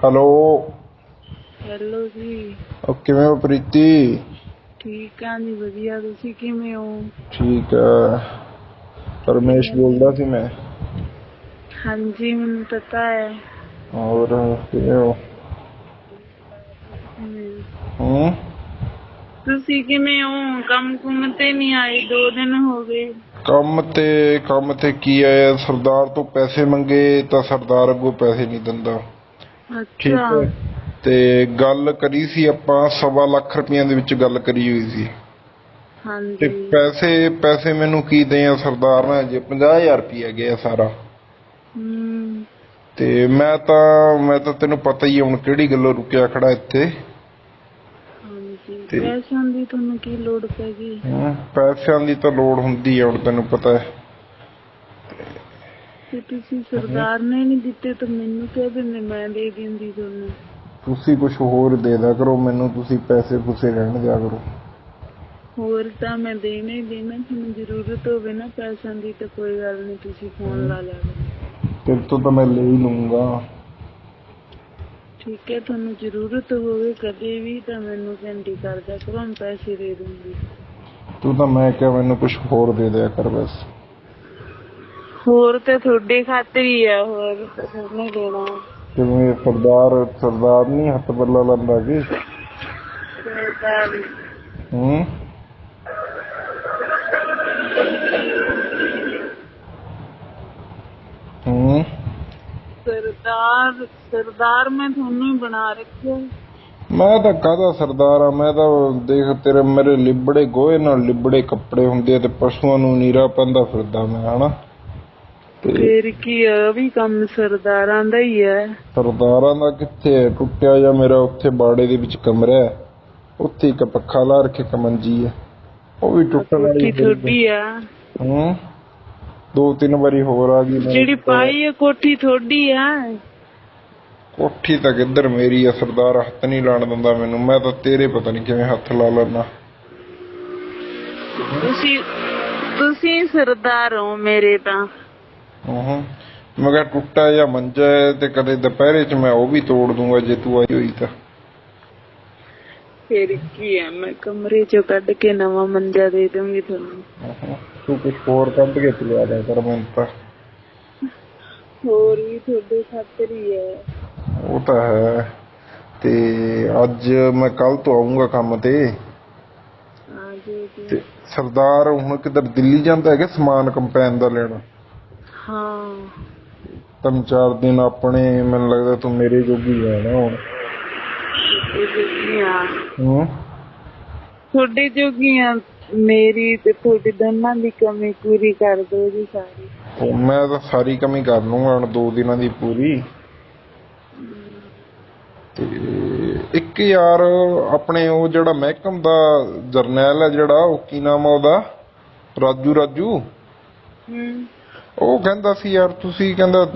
Hello. Hello ਜੀ। ਉਹ ਕਿਵੇਂ ਹੋ ਪ੍ਰੀਤੀ? ਠੀਕ ਆ ਜੀ ਵਧੀਆ। ਤੁਸੀਂ ਕਿਵੇਂ ਹੋ? ਠੀਕ ਹੈ ਪਰਮੇਸ਼ ਬੋਲਦਾ ਸੀ ਮੈਂ। ਹਾਂਜੀ ਮੈਨੂੰ ਪਤਾ ਹੈ। ਹੋਰ ਕਿਵੇਂ ਹੋ? ਹੂੰ। ਤੁਸੀਂ ਕਿਵੇਂ ਹੋ? ਕੰਮ ਕੁੰਮ ਤੇ ਨਹੀਂ ਆਏ? ਦੋ ਦਿਨ ਹੋ ਗਏ। ਕੰਮ ਤੇ ਕੰਮ ਤੇ ਕੀ ਹੈ ਸਰਦਾਰ ਤੋਂ ਪੈਸੇ ਮੰਗੇ ਤਾਂ ਸਰਦਾਰ ਅੱਗੋਂ ਪੈਸੇ ਨਹੀਂ ਦਿੰਦਾ। ਠੀਕ ਹੈ। ਤੇ ਗੱਲ ਕਰੀ ਸੀ ਆਪਾਂ ਸਵਾ ਲੱਖ ਰੁਪਈਆਂ ਦੇ ਵਿੱਚ ਗੱਲ ਕਰੀ ਹੋਈ ਸੀ। ਤੇ ਹਾਂਜੀ। ਪੈਸੇ ਪੈਸੇ ਮੈਨੂੰ ਕੀ ਦੇ ਆ ਸਰਦਾਰ ਨੇ? ਜੇ 50000 ਰੁਪਈਆ ਗਿਆ ਸਾਰਾ। ਤੇ ਮੈਂ ਤਾਂ ਮੈਂ ਤਾਂ ਤੈਨੂੰ ਪਤਾ ਹੀ ਹੈ ਹੁਣ ਕਿਹੜੀ ਗੱਲੋਂ ਰੁਕਿਆ ਖੜਾ ਇੱਥੇ। ਹਾਂਜੀ। ਤੇ- ਪੈਸਿਆਂ ਦੀ ਤੁਹਾਨੂੰ ਕੀ ਲੋੜ ਪੈ ਗਈ? ਹਮ, ਪੈਸਿਆਂ ਦੀ ਤਾਂ ਲੋੜ ਹੁੰਦੀ ਹੈ ਹੁਣ ਤੈਨੂੰ ਪਤਾ ਹੈ। ਤੇ ਤੁਸੀਂ ਸਰਦਾਰ ਨੇ ਨਹੀਂ ਦਿੱਤੇ ਤਾਂ ਮੈਨੂੰ ਕਹਿ ਦਿੰਦੇ ਮੈਂ ਦੇ ਦਿੰਦੀ ਤੁਹਾਨੂੰ। ਤੁਸੀਂ ਕੁਝ ਹੋਰ ਦੇ ਦਿਆ ਕਰੋ ਮੈਨੂੰ ਤੁਸੀਂ ਪੈਸੇ ਪੂਸੇ ਰਹਿਣ ਦਿਆ ਕਰੋ। ਹੋਰ ਤਾਂ ਮੈਂ ਦੇਣਾ ਹੀ ਦੇਣਾ ਤੁਹਾਨੂੰ ਜ਼ਰੂਰਤ ਹੋਵੇ ਨਾ ਪੈਸਿਆਂ ਦੀ ਤਾਂ ਕੋਈ ਗੱਲ ਨਹੀਂ ਤੁਸੀਂ ਫੋਨ ਲਾ ਲਿਆ ਕਰੋ। ਤੇਰੇ ਤੋਂ ਤਾਂ ਮੈਂ ਲੈ ਹੀ ਲੂੰਗਾ ਠੀਕ ਹੈ ਤੁਹਾਨੂੰ ਜ਼ਰੂਰਤ ਹੋਵੇ ਕਦੇ ਵੀ ਤਾਂ ਮੈਨੂੰ ਘੰਟੀ ਕਰ ਦਿਆ ਕਰੋ ਮੈਂ ਪੈਸੇ ਦੇ ਦੂੰਗੀ। ਤੂੰ ਤਾਂ ਮੈਂ ਕਿਹਾ ਮੈਨੂੰ ਕੁਝ ਹੋਰ ਦੇ ਦਿਆ ਕਰ ਬਸ। ਹੋਰ ਤੇ ਤੁਹਾਡੇ ਖਾਤਰ ਹੀ ਆ ਹੋਰ ਤੁਹਾਨੂੰ ਦੇਣਾ। ਕਿਵੇਂ ਸਰਦਾਰ ਸਰਦਾਰ ਨਹੀਂ ਹੱਥ ਪੱਲਾ ਲੰਦਾ ਜੀ। ਹੂੰ? ਹੂੰ? ਸਰਦਾਰ ਸਰਦਾਰ ਮੈਂ ਤੁਹਾਨੂੰ ਹੀ ਬਣਾ ਰੱਖਿਆ। ਮੈਂ ਤਾਂ ਕਾਹਦਾ ਸਰਦਾਰ ਆ? ਮੈਂ ਤਾਂ ਦੇਖ ਤੇਰੇ ਮੇਰੇ ਲਿਬੜੇ ਗੋਹੇ ਨਾਲ ਲਿਬੜੇ ਕੱਪੜੇ ਹੁੰਦੇ ਤੇ ਪਸ਼ੂਆਂ ਨੂੰ ਨੀਰਾ ਪੈਂਦਾ ਫਿਰਦਾ ਮੈਂ ਹਨਾ? ਫੇਰ ਕੀ ਆ ਵੀ ਕੰਮ ਸਰਦਾਰਾਂ ਦਾ ਹੀ ਹੈ ਸਰਦਾਰਾਂ ਦਾ ਕਿੱਥੇ? ਟੁੱਟਿਆ ਜਾਂ ਮੇਰਾ ਉੱਥੇ ਬਾੜੇ ਦੇ ਵਿੱਚ ਕਮਰਾ ਹੈ? ਉੱਥੇ ਇੱਕ ਪੱਖਾ ਲਾ ਰੱਖੇ ਇੱਕ ਮੰਜੀ ਹੈ। ਉਹ ਵੀ ਟੁੱਟਣ ਵਾਲੀ ਤੁਹਾਡੀ ਆ? ਹੂੰ? ਦੋ ਤਿੰਨ ਵਾਰੀ ਹੋਰ ਆ ਗਈ ਜਿਹੜੀ ਪਾਈ ਹੈ ਕੋਠੀ ਤੁਹਾਡੀ ਆ? ਕੋਠੀ ਤਾਂ ਕਿੱਧਰ ਮੇਰੀ ਆ? ਸਰਦਾਰ ਹੱਥ ਨਹੀਂ ਲਾਣ ਦਿੰਦਾ ਮੈਨੂੰ। ਮੈਂ ਤਾਂ ਤੇਰੇ ਪਤਾ ਨਹੀਂ ਕਿਵੇਂ ਹੱਥ ਲਾ ਲੈਣਾ ਤੁਸੀਂ ਤੁਸੀਂ ਸਰਦਾਰ ਹੋ ਮੇਰੇ ਤਾਂ। ਹੂੰ। ਮੈਂ ਕਿਹਾ ਟੁੱਟਾ ਜਾਂ ਮੰਜਾ ਹੈ ਤੇ ਕਦੇ ਦੁਪਹਿਰੇ 'ਚ ਮੈਂ ਉਹ ਵੀ ਤੋੜ ਦੂੰਗਾ ਜੇ ਤੂੰ ਆਈ ਹੋਈ ਤਾਂ। ਫੇਰ ਕੀ ਹੈ? ਮੈਂ ਕਮਰੇ ਚੋਂ ਕੱਢ ਕੇ ਨਵਾਂ ਮੰਜਾ ਦੇ ਦੂੰਗੀ ਤੁਹਾਨੂੰ। ਹੂੰ। ਤੂੰ ਕੁਝ ਹੋਰ ਕੱਢ ਕੇ ਚਲਿਆ ਜਾ ਕਰ ਮੈਨੂੰ ਤਾਂ। ਹੋਰ ਵੀ ਤੁਹਾਡੇ ਖਾਤਰ ਹੀ ਹੈ। ਉਹ ਤਾਂ ਹੈ। ਤੇ ਅੱਜ ਮੈਂ ਕੱਲ ਤੋਂ ਆਉਂਗਾ ਕੰਮ ਤੇ। ਆ ਜੀ। ਸਰਦਾਰ ਹੁਣ ਕਿੱਧਰ ਦਿੱਲੀ ਜਾਂਦਾ ਹੈਗਾ ਸਮਾਨ ਕੰਪੈਨ ਦਾ ਲੈਣ? ਹਾਂ। ਤਿੰਨ ਚਾਰ ਦਿਨ ਆਪਣੇ ਮੈਨੂੰ ਲੱਗਦਾ ਤੂੰ ਮੇਰੇ ਜੋਗੀ ਹੈ ਨਾ ਹੁਣ। ਜੁਗੀਆਂ ਹੂੰ। ਤੁਹਾਡੇ ਜੋਗੀਆਂ ਮੇਰੀ ਤੇ ਤੁਹਾਡੀ ਦੋਨਾਂ ਦੀ ਕਮੀ ਪੂਰੀ ਕਰ ਦੋ ਜੀ ਸਾਰੀ। ਮੈਂ ਤਾਂ ਸਾਰੀ ਕਮੀ ਕਰ ਲੂੰਗਾ ਹੁਣ ਦੋ ਦਿਨਾਂ ਦੀ ਪੂਰੀ। ਤੇ ਇੱਕ ਯਾਰ ਆਪਣੇ ਉਹ ਜਿਹੜਾ ਮਹਿਕਮ ਦਾ ਜਰਨੈਲ ਹੈ ਜਿਹੜਾ ਉਹ ਕੀ ਨਾਮ ਆ ਉਹਦਾ? ਰਾਜੂ ਰਾਜੂ? ਹੂੰ। ਉਹ ਕਹਿੰਦਾ ਸੀ ਯਾਰ ਤੁਸੀਂ ਕਹਿੰਦਾ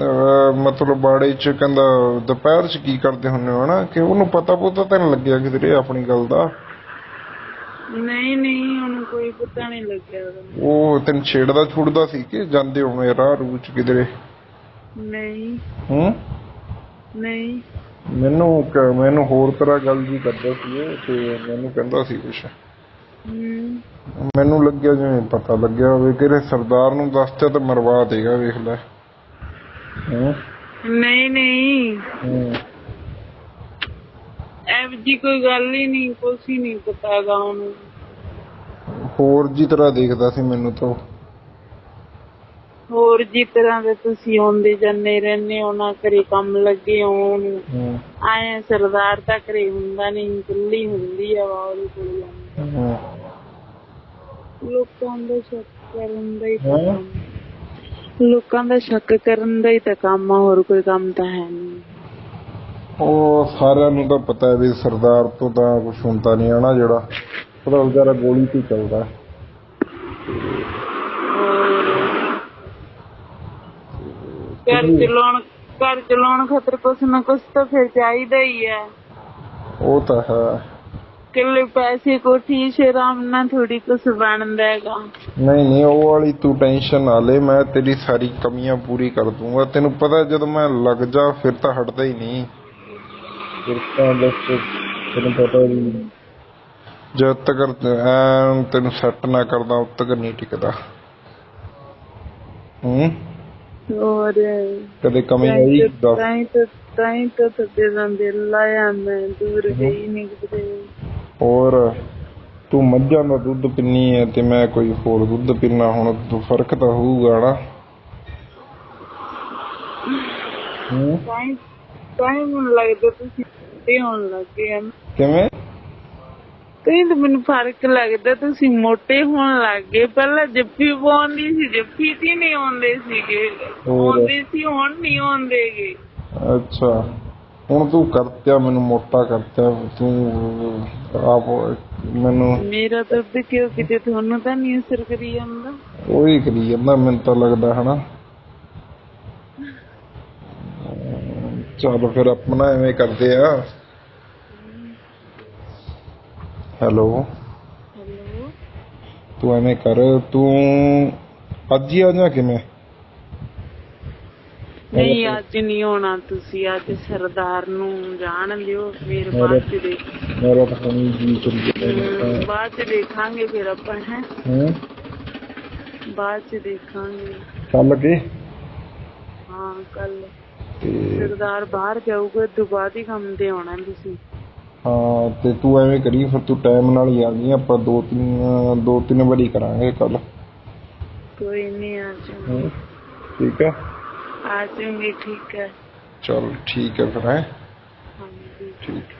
ਮਤਲਬ ਬਾੜੇ ਚ ਕਹਿੰਦਾ ਦੁਪਹਿਰ ਚ ਕੀ ਕਰਦੇ ਹੁੰਦੇ ਹੋ ਹਨਾ? ਕਿ ਉਹਨੂੰ ਪਤਾ ਪੁੱਤਾ ਤਾਂ ਨਹੀਂ ਲੱਗਿਆ ਕਿਧਰੇ ਆਪਣੀ ਗੱਲ ਦਾ। ਨਹੀਂ ਨਹੀਂ ਉਹਨੂੰ ਕੋਈ ਪਤਾ ਨਹੀਂ ਲੱਗਿਆ। ਉਹ ਤੈਨੂੰ ਛੇੜਦਾ ਛੁੜਦਾ ਸੀ ਕਿ ਜਾਂਦੇ ਹੋਣੇ ਰਾਹ ਰੂਹ ਚ ਕਿਧਰੇ? ਨਹੀਂ। ਹੂੰ? ਨਹੀਂ। ਮੈਨੂੰ ਮੈਨੂੰ ਹੋਰ ਤਰ੍ਹਾਂ ਗੱਲ ਜੀ ਕਰਦਾ ਸੀ ਤੇ ਮੈਨੂੰ ਕਹਿੰਦਾ ਸੀ ਕੁਛ। ਮੈਨੂੰ ਲੱਗਿਆ ਜਿਵੇਂ ਪਤਾ ਲੱਗਿਆ ਹੋਵੇ ਕਿਹੜੇ ਸਰਦਾਰ ਨੂੰ ਦੱਸਤਾ ਤਾਂ ਮਰਵਾ ਦੇਗਾ ਵੇਖ ਲੈ। ਨਹੀਂ ਨਹੀਂ। ਐਵ ਜੀ ਕੋਈ ਗੱਲ ਹੀ ਨਹੀਂ ਕੁਛ ਹੀ ਨਹੀਂ ਪਤਾਗਾ ਉਹਨੂੰ। ਹੋਰ ਜੀ ਤਰ੍ਹਾਂ ਦੇਖਦਾ ਸੀ ਮੈਨੂੰ ਤਾਂ ਹੋਰ ਜਿਸ ਤਰ੍ਹਾਂ ਦੇ ਤੁਸੀਂ ਆਉਂਦੇ ਜਾਂਦੇ ਰਹਿੰਦੇ ਹੋ ਨਾ ਕਰੇ ਕੰਮ ਲੱਗੇ ਹੋਣ ਹੂੰ। ਆਏ ਸਰਦਾਰ ਤਾਂ ਘਰੇ ਹੁੰਦਾ ਨਹੀਂ ਇਕੱਲੀ ਹੁੰਦੀ ਆ ਵਾ ਉਹਦੇ ਕੋਲ ਲੋਕਾਂ ਦਾ ਸ਼ੱਕ ਕਰਨ ਦਾ ਹੀ ਤਾਂ? ਕੰਮ। ਲੋਕਾਂ ਦਾ ਸ਼ੱਕ ਕਰਨ ਦਾ ਹੀ ਤਾਂ ਕੰਮ ਆ ਹੋਰ ਕੋਈ ਕੰਮ ਤਾਂ ਹੈ ਨਹੀਂ। ਉਹ ਸਾਰਿਆਂ ਨੂੰ ਤਾਂ ਪਤਾ ਹੈ ਵੀ ਸਰਦਾਰ ਤੋਂ ਤਾਂ ਕੁਝ ਹੁੰਦਾ ਨਹੀਂ ਆਣਾ ਜਿਹੜਾ। ਉਹਦਾ ਵਿਚਾਰਾ ਗੋਲੀ ਤੇ ਚੱਲਦਾ। ਘਰ ਚਲਾਉਣ ਘਰ ਚਲਾਉਣ ਖਾਤਰ ਕੁਛ ਨਾ ਕੁਛ ਤਾਂ ਫਿਰ ਚਾਹੀਦਾ ਹੀ ਹੈ ਉਹ ਤਾਂ ਹੈ। ਕਿੱਲੇ ਪੈਸੇ ਕੋਠੀ ਸ਼ਰਾਮ ਨਾਲ ਥੋੜੀ ਕੁਛ ਬਣਦਾ ਹੈਗਾ ਨਹੀਂ ਨਹੀਂ ਉਹ ਵਾਲੀ ਤੂੰ ਟੈਨਸ਼ਨ ਨਾ ਲੈ ਮੈਂ ਤੇਰੀ ਸਾਰੀ ਕਮੀਆਂ ਪੂਰੀ ਕਰ ਦੂੰਗਾ। ਤੈਨੂੰ ਪਤਾ ਜਦੋਂ ਮੈਂ ਲੱਗ ਜਾ ਫਿਰ ਤਾਂ ਹਟਦਾ ਹੀ ਨਹੀਂ। ਕਿਰਤਾਂ ਬਸ ਤੈਨੂੰ ਪਤਾ ਵੀ ਜਦ ਤੱਕ ਐਨ ਤੈਨੂੰ ਸੈੱਟ ਨਾ ਕਰਦਾ ਉਦ ਤੱਕ ਨਹੀਂ ਟਿਕਦਾ। ਹੂੰ? ਹੋਰ? ਕਦੇ ਕਮੀ ਆਈ ਤਾਂ ਤਾਂ ਤੇਰੇ ਨਾਲ ਦਿਲ ਲਾਇਆ ਮੈਂ ਦੂਰ ਗਈ ਨਹੀਂ ਕਿਤੇ। ਹੋਰ ਤੂੰ ਮੱਝਾਂ ਦਾ ਦੁੱਧ ਪੀਨੀ ਹੈ ਤੇ ਮੈਂ ਕੋਈ ਹੋਰ ਦੁੱਧ ਪੀਨਾ ਹੁਣ ਤੂੰ ਫ਼ਰਕ ਤਾਂ ਹੋਊਗਾ ਨਾ। ਹੂੰ? ਤਾਈ ਤਾਈ ਮੈਨੂੰ ਲੱਗਦਾ ਤੁਸੀਂ ਤੇ ਹੋਣ ਲੱਗੇ ਆ। ਕਿਵੇਂ? ਕਈ ਤਾਂ ਮੈਨੂੰ ਫ਼ਰਕ ਲੱਗਦਾ ਤੁਸੀਂ ਮੋਟੇ ਹੋਣ ਲੱਗੇ। ਪਹਿਲਾਂ ਜੱਫੀ ਪਾਉਂਦੀ ਸੀ ਜੱਫੀ ਤੇ ਨਹੀਂ ਆਉਂਦੇ ਸੀਗੇ। ਆਉਂਦੇ ਸੀ ਹੁਣ ਨਹੀਂ ਆਉਂਦੇਗੇ ਅੱਛਾ। ਹੁਣ ਤੂੰ ਕਰਤਿਆ ਮੈਨੂੰ ਮੋਟਾ ਕਰਤਿਆ ਤੂੰ ਆਪ ਮੈਨੂੰ ਮੇਰਾ ਦਰਦ ਕਿਉਂ ਕਿਤੇ ਤੁਹਾਨੂੰ ਤਾਂ ਨਹੀਂ ਅਸਰ ਕਰੀ ਜਾਂਦਾ? ਉਹੀ ਕਰੀ ਜਾਂਦਾ ਮੈਨੂੰ ਤਾਂ ਲੱਗਦਾ ਹਨਾ। ਚਲ ਫਿਰ ਆਪਣਾ ਐਵੇਂ ਕਰਦੇ ਆ। ਹੈਲੋ। ਹੈਲੋ। ਤੂੰ ਐਵੇਂ ਕਰ ਤੂੰ ਅੱਜ ਹੀ ਆ ਜਾ ਕਿਵੇਂ? ਨਹੀਂ ਅੱਜ ਨਹੀਂ ਆਉਣਾ ਤੁਸੀਂ ਅੱਜ ਸਰਦਾਰ ਨੂੰ ਜਾਣ ਦਿਓ ਫਿਰ ਬਾਅਦ ਚ ਦੇਖ ਮੇਰਾ ਹੁਣ ਜੀ ਕਰੀ ਬਾਅਦ ਚ ਦੇਖਾਂਗੇ ਫਿਰ ਆਪਾਂ ਹੈ? ਬਾਅਦ ਚ ਦੇਖਾਂਗੇ। ਚੱਲ ਕੇ ਹਾਂ ਕੱਲ। ਸਰਦਾਰ ਬਾਹਰ ਜਾਊਗਾ ਬਾਅਦ ਹੀ ਕੰਮ ਤੇ ਆਉਣਾ ਤੁਸੀਂ। ਹਾਂ ਤੇ ਤੂੰ ਐਵੇਂ ਕਰੀ ਫਿਰ ਤੂੰ ਟਾਈਮ ਨਾਲ ਹੀ ਆ ਜੀ ਆਪਾਂ ਦੋ ਤਿੰਨ ਦੋ ਤਿੰਨ ਵਾਰੀ ਕਰਾਂਗੇ ਕੱਲ ਕੋਈ ਨਹੀਂ ਆ ਜਾਊਂਗੀ। ਠੀਕ ਹੈ ਆ ਜਾਊਂਗੀ ਠੀਕ ਹੈ ਚਲ ਠੀਕ ਹੈ ਫਿਰ ਹੈ ਹਾਂਜੀ ਠੀਕ